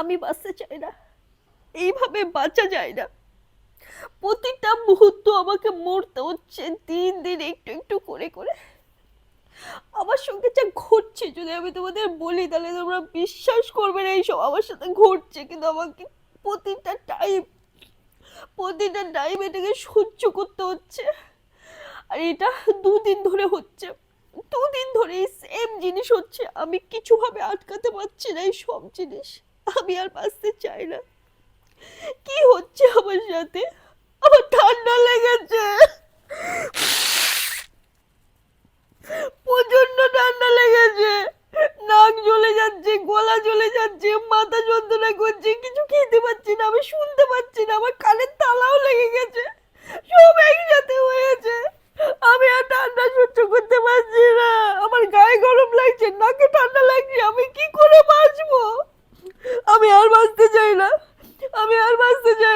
আমি বাঁচতে চাই না। এইভাবে বাঁচা যায় না। প্রতিটা মুহূর্ত আমাকে মরতে হচ্ছে, দিন দিন একটু একটু করে করে। আমার সঙ্গে যা ঘটছে, যদি আমি তোমাদের বলি, তাহলে তোমরা বিশ্বাস করবে না, এইসব আমার সাথে ঘটছে। কিন্তু আমাকে প্রতিটা টাইম প্রতিটা টাইম এটাকে সহ্য করতে হচ্ছে। আর এটা দুদিন ধরে হচ্ছে। দুদিন ধরে এই সেম জিনিস হচ্ছে। আমি কিছুভাবে আটকাতে পারছি না এই সব জিনিস। আমি আর বাঁচতে চাই না। কি হচ্ছে আমার সাথে? আমার ঠান্ডা লেগেছে। প্রচণ্ড ঠান্ডা লেগেছে। নাক জ্বলে যাচ্ছে, গলা জ্বলে যাচ্ছে, মাথা যন্ত্রণা করছে, কিছু খেতে পাচ্ছি না, আমি শুনতে পাচ্ছি না, আমার কানের তালাও লেগে গেছে। বাঁচতে চাই না। আমি আর বাঁচতে চাই